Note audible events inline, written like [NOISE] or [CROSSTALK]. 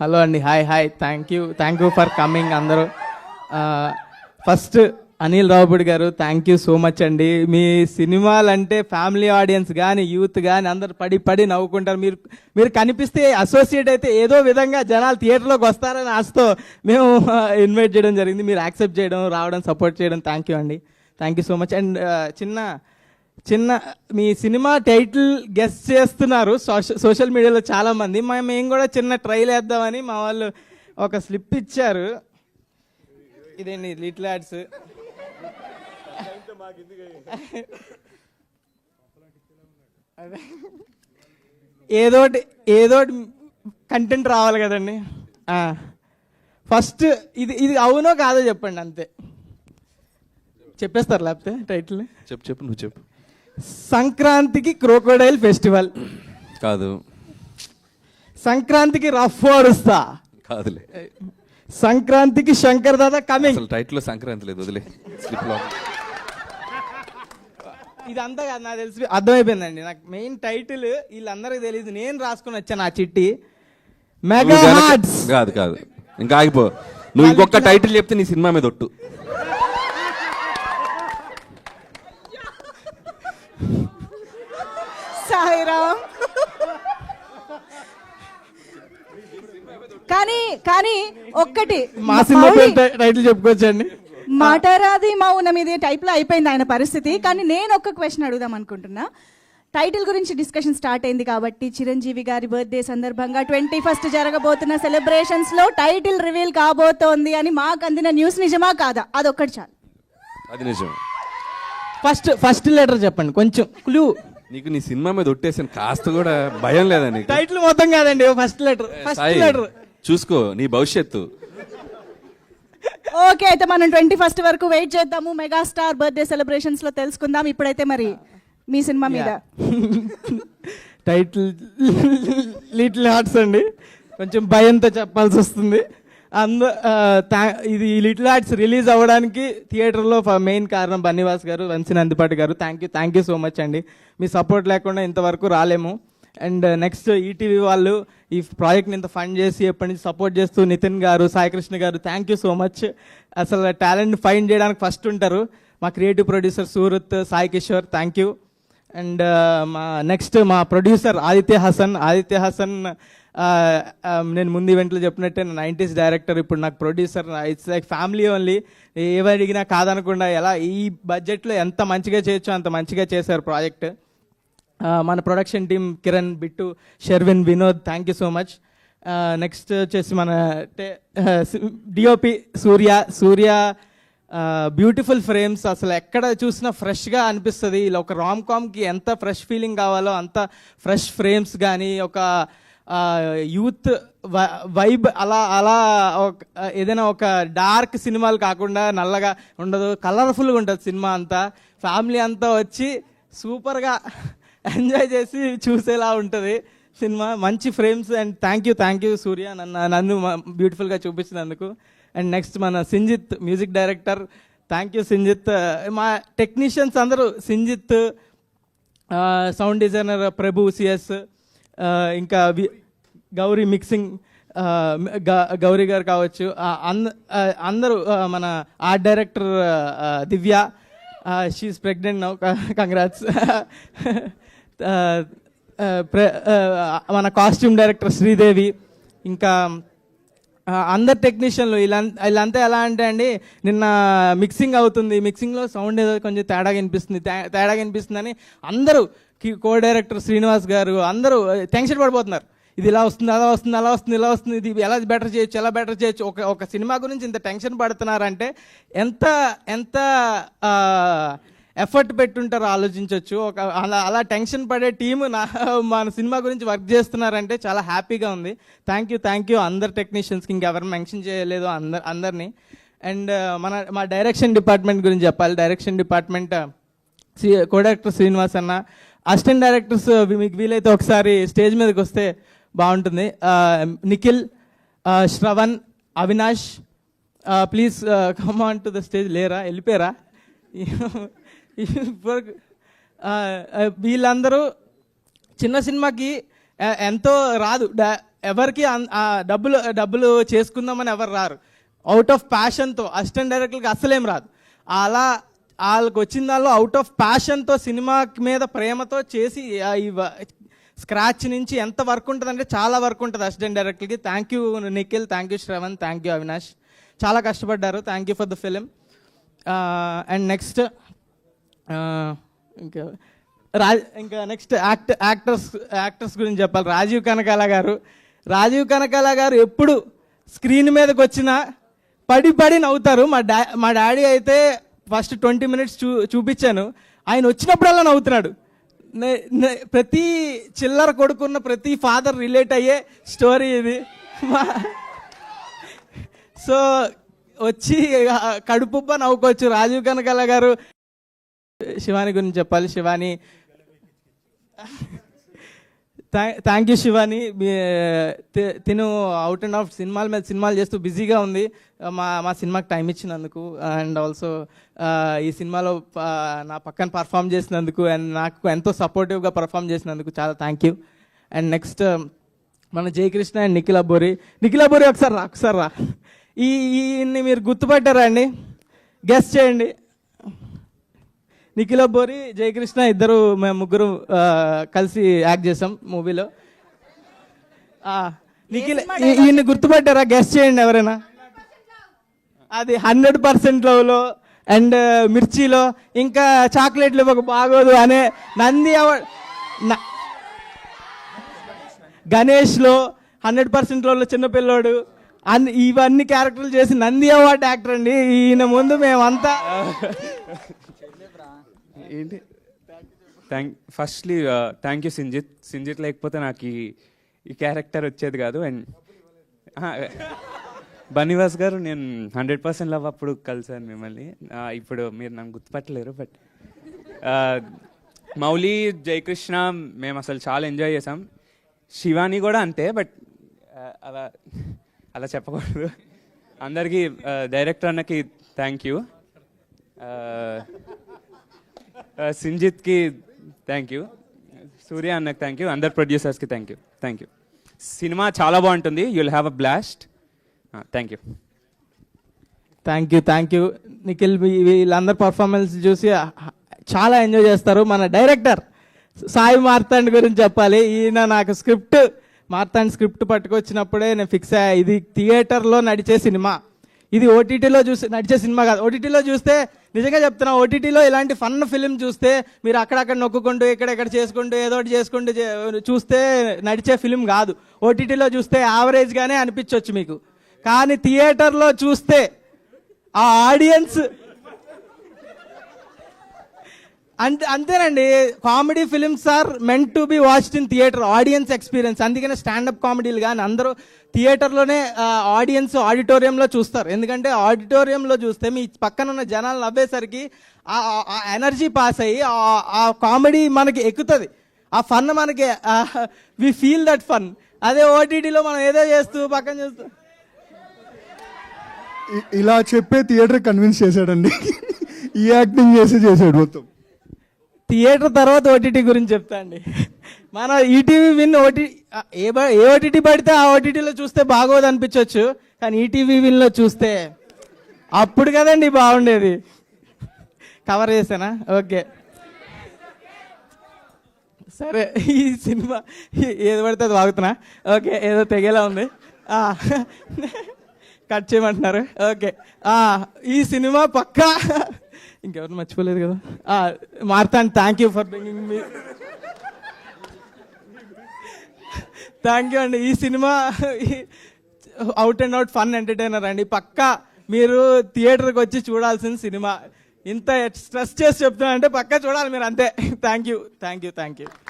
Hello అండి hi hi thank you thank you for coming అందరూ. First Anil Ravipudi garu thank you so much అండి. మీ సినిమాలు అంటే family audience కానీ youth కానీ అందరు పడి పడి నవ్వుకుంటారు. మీరు మీరు కనిపిస్తే అసోసియేట్ అయితే ఏదో విధంగా జనాలు థియేటర్లోకి వస్తారని ఆశతో మేము ఇన్వైట్ చేయడం జరిగింది. మీరు యాక్సెప్ట్ చేయడం రావడం సపోర్ట్ చేయడం థ్యాంక్ యూ అండి. Thank you so much and చిన్న చిన్న మీ సినిమా టైటిల్ గెస్ట్ చేస్తున్నారు సోష- సోషల్ మీడియాలో చాలామంది. మేము కూడా చిన్న ట్రైల్ వేద్దామని మా వాళ్ళు ఒక స్లిప్ ఇచ్చారు. ఇదేంటి లిటిల్ యాడ్స్? అదే. ఏదోటి ఏదోటి కంటెంట్ రావాలి కదండి. ఫస్ట్ ఇది ఇది అవునో కాదో చెప్పండి అంతే. చెప్పేస్తారు లేకపోతే టైటిల్? చెప్పు చెప్పు నువ్వు చెప్పు. సంక్రాంతికి క్రోకోడైల్ ఫెస్టివల్. కాదు. సంక్రాంతికి రఫ్ ఓడుస్తా కాదులే. సంక్రాంతికి శంకర్ దాదా కమింగ్. అసలు టైటిల్ సంక్రాంతి లేదు వదిలే. స్లిప్లో ఇదంతా కాదు నాకు తెలిసి అర్థమైపోయిందండి. నాకు మెయిన్ టైటిల్ వీళ్ళందరికీ తెలియదు నేను రాసుకుని వచ్చాను ఆ చిట్టి. మెగా హార్ట్స్ కాదు కాదు. ఇంకా ఆగిపో. నువ్వు ఇంకొక టైటిల్ చెప్తే నీ సినిమా మీద ఒట్టు. సాయిరామ్. కానీ కానీ ఒక్కటి మా సినిమా టైటిల్ చెప్పుకోవచ్చండి మాటరాది మౌనం ఇది టైప్లో అయిపోయింది ఆయన పరిస్థితి. కానీ నేను ఒక్క క్వశ్చన్ అడుగుదాం అనుకుంటున్నా. టైటిల్ గురించి డిస్కషన్ స్టార్ట్ అయింది కాబట్టి చిరంజీవి గారి బర్త్డే సందర్భంగా ట్వంటీ ఫస్ట్ జరగబోతున్న సెలబ్రేషన్స్లో టైటిల్ రివీల్ కాబోతోంది అని మాకు అందిన న్యూస్ నిజమా కాదా? అదొక్కటి చాలు. అది నిజం. ఫస్ట్ ఫస్ట్ లెటర్ చెప్పండి కొంచెం క్లూ. నీకు నీ సినిమా మీద ఒట్టేసాను కాస్త కూడా భయం లేదా నీకు? టైటిల్ మొత్తం కాదండి first letter first Sai, letter. చూసుకో నీ భవిష్యత్తు. ఓకే అయితే మనం ట్వంటీ ఫస్ట్ వరకు వెయిట్ చేద్దాము మెగాస్టార్ బర్త్డే సెలబ్రేషన్స్లో తెలుసుకుందాం ఇప్పుడైతే మరి మీ సినిమా మీద. టైటిల్ లిటిల్ హార్ట్స్ అండి. కొంచెం భయంతో చెప్పాల్సి వస్తుంది. అంద ఇది లిటిల్ ఆర్ట్స్ రిలీజ్ అవ్వడానికి థియేటర్లో మెయిన్ కారణం Bunny Vas garu Vamsi Nandipati garu. Thank you thank you so much అండి. మీ సపోర్ట్ లేకుండా ఇంతవరకు రాలేము. అండ్ నెక్స్ట్ ఈటీవీ వాళ్ళు ఈ ప్రాజెక్ట్ని ఇంత ఫండ్ చేసి ఎప్పటి నుంచి సపోర్ట్ చేస్తూ Nitin garu Saikrishna garu thank you so much అసలు టాలెంట్ ఫైండ్ చేయడానికి ఫస్ట్ ఉంటారు. మా creative producer Surat Sai Kishore thank you and uh, మా నెక్స్ట్ మా ప్రొడ్యూసర్ ఆదిత్య హసన్ ఆదిత్య హసన్ నేను ముందు ఈవెంట్లో చెప్పినట్టే నైంటీస్ డైరెక్టర్ ఇప్పుడు నాకు producer it's like family only ఏవి అడిగినా కాదనకుండా ఎలా ఈ బడ్జెట్లో ఎంత మంచిగా చేయొచ్చో అంత మంచిగా చేశారు ప్రాజెక్ట్ uh, మన production team Kiran Bittu Sherwin Vinod thank you so much next వచ్చేసి మన DOP [LAUGHS] Surya Surya beautiful frames అసలు ఎక్కడ చూసినా ఫ్రెష్గా అనిపిస్తుంది. ఇలా ఒక రామ్ కామ్కి ఎంత ఫ్రెష్ ఫీలింగ్ కావాలో అంత ఫ్రెష్ ఫ్రేమ్స్ కానీ ఒక యూత్ వైబ్ అలా అలా ఒక- ఏదైనా ఒక డార్క్ సినిమాలు కాకుండా నల్లగా ఉండదు. కలర్ఫుల్గా ఉంటుంది సినిమా అంతా. ఫ్యామిలీ అంతా వచ్చి సూపర్గా ఎంజాయ్ [LAUGHS] చేసి చూసేలా ఉంటుంది. సినిమా మంచి frames and thank you thank you Surya నన్ను నన్ను బ్యూటిఫుల్గా చూపించినందుకు. అండ్ నెక్స్ట్ మన Sinjith music director thank you Sinjith. మా టెక్నీషియన్స్ అందరూ Sinjith sound designer Prabhu CS ఇంకా వి- గౌరీ మిక్సింగ్ గౌరీ గారు కావచ్చు. అంద- అందరూ మన art director Divya. She's pregnant now congrats మన కాస్ట్యూమ్ డైరెక్టర్ శ్రీదేవి ఇంకా అందరు టెక్నీషియన్లు ఇలా వీళ్ళంతా ఎలా అంటే అండి నిన్న మిక్సింగ్ అవుతుంది. మిక్సింగ్లో సౌండ్ ఏదో కొంచెం తేడాగా కనిపిస్తుంది తే- తేడాగా వినిపిస్తుంది అని అందరూ కో డైరెక్టర్ శ్రీనివాస్ గారు అందరూ టెన్షన్ పడిపోతున్నారు. ఇది ఇలా వస్తుంది అలా వస్తుంది అలా వస్తుంది ఇలా వస్తుంది ఇది ఎలా బెటర్ చేయొచ్చు ఎలా బెటర్ చేయొచ్చు. ఒక ఒక సినిమా గురించి ఇంత టెన్షన్ పడుతున్నారంటే ఎంత ఎంత ఎఫర్ట్ పెట్టుంటారు ఆలోచించవచ్చు ఒక అలా అలా టెన్షన్ పడే టీం నా మన సినిమా గురించి వర్క్ చేస్తున్నారంటే చాలా హ్యాపీగా ఉంది. థ్యాంక్ యూ థ్యాంక్ యూ అందరు టెక్నీషియన్స్కి ఇంకెవరు మెన్షన్ చేయలేదు అందరు అందరినీ. అండ్ uh, మన మా డైరెక్షన్ డిపార్ట్మెంట్ గురించి చెప్పాలి. Direction department uh, Shri co director Srinivas అన్న అసిస్టెంట్ uh, డైరెక్టర్స్ మీకు వీలైతే ఒకసారి స్టేజ్ మీదకి వస్తే బాగుంటుంది. Nikhil Shravan Avinash please come on to the stage లేరా? వెళ్ళిపోయారా? వీళ్ళందరూ చిన్న సినిమాకి ఎంతో రాదు. ఎవరికి అన్- ఆ డబ్బులు డబ్బులు చేసుకుందామని ఎవరు రారు. అవుట్ ఆఫ్ ప్యాషన్తో అసిస్టెంట్ డైరెక్టర్కి అస్సలేం రాదు. అలా వాళ్ళకి వచ్చిన దానిలో అవుట్ ఆఫ్ ప్యాషన్తో సినిమా మీద ప్రేమతో చేసి స్క్రాచ్ నుంచి ఎంత వర్క్ ఉంటుందంటే చాలా వర్క్ ఉంటుంది అసిస్టెంట్ డైరెక్టర్కి thank you Nikhil thank you Shravan thank you Avinash చాలా కష్టపడ్డారు. Thank you for the film and next ఇంకా రా ఇంకా నెక్స్ట్ యాక్ట్ యాక్టర్స్ యాక్టర్స్ గురించి చెప్పాలి. రాజీవ్ కనకాల గారు. రాజీవ్ కనకాల గారు ఎప్పుడు స్క్రీన్ మీదకి వచ్చినా పడి పడి నవ్వుతారు. మా డా మా డాడీ అయితే ఫస్ట్ ట్వంటీ మినిట్స్ చూ చూపించాను. ఆయన వచ్చినప్పుడల్లా నవ్వుతున్నాడు. ప్రతి చిల్లర కొడుకున్న ప్రతి ఫాదర్ రిలేట్ అయ్యే స్టోరీ ఇది. సో వచ్చి కడుపుబ్బ నవ్వుకోవచ్చు. రాజీవ్ కనకాల గారు శివాని గురించి చెప్పాలి. Shivani thank you Shivani. మీ- తి- తిను అవుట్ అండ్ ఆఫ్ సినిమాల మీద సినిమాలు చేస్తూ బిజీగా ఉంది. మా మా సినిమాకి టైం ఇచ్చినందుకు అండ్ ఆల్సో ఈ సినిమాలో నా పక్కన పర్ఫామ్ చేసినందుకు అండ్ నాకు ఎంతో సపోర్టివ్గా పర్ఫామ్ చేసినందుకు చాలా థ్యాంక్ యూ అండ్ నెక్స్ట్ మన జయకృష్ణ అండ్ నిఖిల బోరి. నిఖిల బోరి ఒకసారి రా ఒకసారి రా. ఈ మీరు గుర్తుపట్టారా అండి? గెస్ట్ చేయండి. నిఖిల్ అబ్బోరి జయకృష్ణ ఇద్దరు మేము ముగ్గురు కలిసి యాక్ట్ చేసాం మూవీలో. నిఖిల్ ఈయన్ని గుర్తుపట్టారా? గెస్ట్ చేయండి ఎవరైనా. అది హండ్రెడ్ పర్సెంట్ లవ్లో అండ్ మిర్చిలో ఇంకా చాక్లెట్లు ఇవ్వక బాగోదు అనే నంది అవార్డ్. గణేష్లో హండ్రెడ్ పర్సెంట్లో చిన్నపిల్లోడు అన్ని ఇవన్నీ క్యారెక్టర్లు చేసి నంది అవార్డ్ యాక్టర్ అండి. ఈయన ముందు మేమంతా. ఏంటి? Thank firstly thank you Sinjith Sinjith లేకపోతే నాకు ఈ క్యారెక్టర్ వచ్చేది కాదు. అండ్ బనివాస్ గారు నేను హండ్రెడ్ పర్సెంట్ లవ్ అప్పుడు కలిసాను మిమ్మల్ని. ఇప్పుడు మీరు నన్ను గుర్తుపట్టలేరు బట్ మౌలి జయకృష్ణ మేము అసలు చాలా ఎంజాయ్ చేసాం శివాని కూడా అంతే బట్ అలా అలా చెప్పకూడదు. అందరికీ డైరెక్టర్ అన్నకి థ్యాంక్ యూ సింజిత్కి థ్యాంక్ యూ సూర్య అన్నకి థ్యాంక్ యూ అందరు ప్రొడ్యూసర్స్కి thank you thank you cinema చాలా బాగుంటుంది you'll have a blast thank you thank you thank you Nikhil వీళ్ళందరి పర్ఫార్మెన్స్ చూసి చాలా ఎంజాయ్ చేస్తారు. మన డైరెక్టర్ సాయి మార్తాండ్ గురించి చెప్పాలి. ఈయన నాకు స్క్రిప్ట్ మార్తాండ్ స్క్రిప్ట్ పట్టుకొచ్చినప్పుడే నేను ఫిక్స్ అయ్యా. ఇది థియేటర్లో నడిచే సినిమా ఇది ఓటీటీలో చూసి నడిచే సినిమా కాదు. ఓటీటీలో చూస్తే నిజంగా చెప్తున్నా ఓటీటీలో ఇలాంటి ఫన్ ఫిలిం చూస్తే మీరు అక్కడక్కడ నొక్కుంటూ ఇక్కడెక్కడ చేసుకుంటూ ఏదో ఒకటి చేసుకుంటూ చూస్తే నడిచే ఫిలిం కాదు. ఓటీటీలో చూస్తే యావరేజ్గానే అనిపించవచ్చు మీకు. కానీ థియేటర్లో చూస్తే ఆ ఆడియన్స్ అంతే అంతేనండి. Comedy films are meant to be watched in theatre audience experience అందుకనే స్టాండప్ కామెడీలు కానీ అందరూ థియేటర్లోనే ఆడియన్స్ ఆడిటోరియంలో చూస్తారు. ఎందుకంటే ఆడిటోరియంలో చూస్తే మీ పక్కన ఉన్న జనాలు నవ్వేసరికి ఆ ఎనర్జీ పాస్ అయ్యి ఆ- కామెడీ మనకి ఎక్కుతుంది. ఆ ఫన్ మనకి వి ఫీల్ దట్ ఫన్ అదే ఓటీటీలో మనం ఏదో చేస్తూ పక్కన చూస్తూ. ఇలా చెప్పే థియేటర్ కన్విన్స్ చేశాడండి. ఈ యాక్టింగ్ చేసి చేశాడు మొత్తం. థియేటర్ తర్వాత ఓటీటీ గురించి చెప్తా అండి. మన ఈటీవీ విన్ ఓటీ ఏ బ- ఏ ఓటీటీ పడితే ఆ ఓటీటీలో చూస్తే బాగోదు అనిపించవచ్చు కానీ ఈటీవీ విన్లో చూస్తే అప్పుడు కదండి బాగుండేది. కవర్ చేసానా ఓకే. సరే ఈ సినిమా ఏది పడితే అది వాగుతున్నా. ఓకే ఏదో తెగేలా ఉంది. కట్ చేయమంటున్నారు. ఓకే. ఈ సినిమా పక్కా ఇంకెవరు మర్చిపోలేదు కదా. ఆ, Marthan thank you for bringing me thank you అండి. ఈ cinema out and out fun entertainer అండి. పక్కా మీరు థియేటర్కి వచ్చి చూడాల్సిన సినిమా. ఇంత స్ట్రెస్ చేసి చెప్తున్నా అంటే పక్కా చూడాలి మీరు అంతే. Thank you thank you thank you